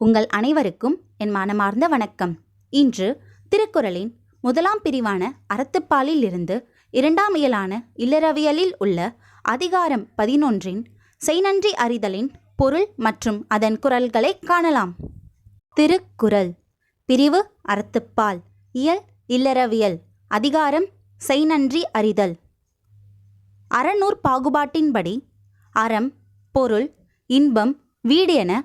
உங்கள் அனைவருக்கும் என் மனமார்ந்த வணக்கம். இன்று திருக்குறளின் முதலாம் பிரிவான அறத்துப்பாலில் இருந்து இரண்டாம் இயலான இல்லறவியலில் உள்ள அதிகாரம் பதினொன்றின் செய்நன்றி அறிதலின் பொருள் மற்றும் அதன் குரல்களை காணலாம். திருக்குறள். பிரிவு அறத்துப்பால். இயல் இல்லறவியல். அதிகாரம் செய்நன்றி அறிதல். அறநூற் பாகுபாட்டின்படி அறம் பொருள் இன்பம் வீடு என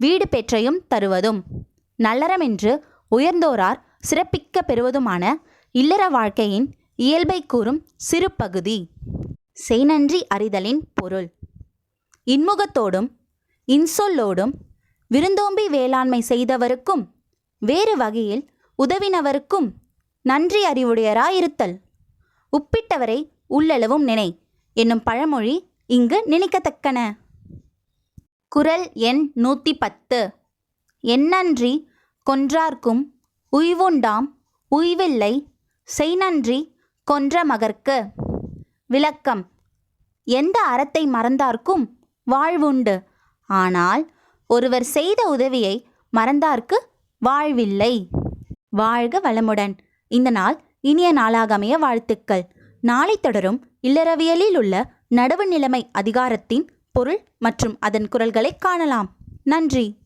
வீடு பெற்றையும் தருவதும். நல்லறமென்று உயர்ந்தோரார் சிறப்பிக்க பெறுவதுமான இல்லற வாழ்க்கையின் இயல்பை கூறும் சிறு பகுதி செய்நன்றி அறிதலின் பொருள். இன்முகத்தோடும் இன்சொல்லோடும் விருந்தோம்பி வேளாண்மை செய்தவருக்கும் வேறு வகையில் உதவினவருக்கும் நன்றி அறிவுடையராயிருத்தல். உப்பிட்டவரை உள்ளளவும் நினை என்னும் பழமொழி இங்கு நினைக்கத்தக்கன. குரல் எண் நூற்றி பத்து எண்ணன்றி கொன்றார்க்கும் உய்வுண்டாம் உய்வில்லை செய்நன்றி கொன்ற மகர்க்கு. விளக்கம். எந்த அறத்தை மறந்தார்க்கும் வாழ்வுண்டு. ஆனால் ஒருவர் செய்த உதவியை மறந்தார்க்கு வாழ்வில்லை. வாழ்க வளமுடன். இந்த நாள் இனிய நாளாக அமைய வாழ்த்துக்கள். நாளை தொடரும் இல்லறவியலில் உள்ள நடுவு நிலைமை அதிகாரத்தின் பொருள் மற்றும் அதன் குரல்களை காணலாம். நன்றி.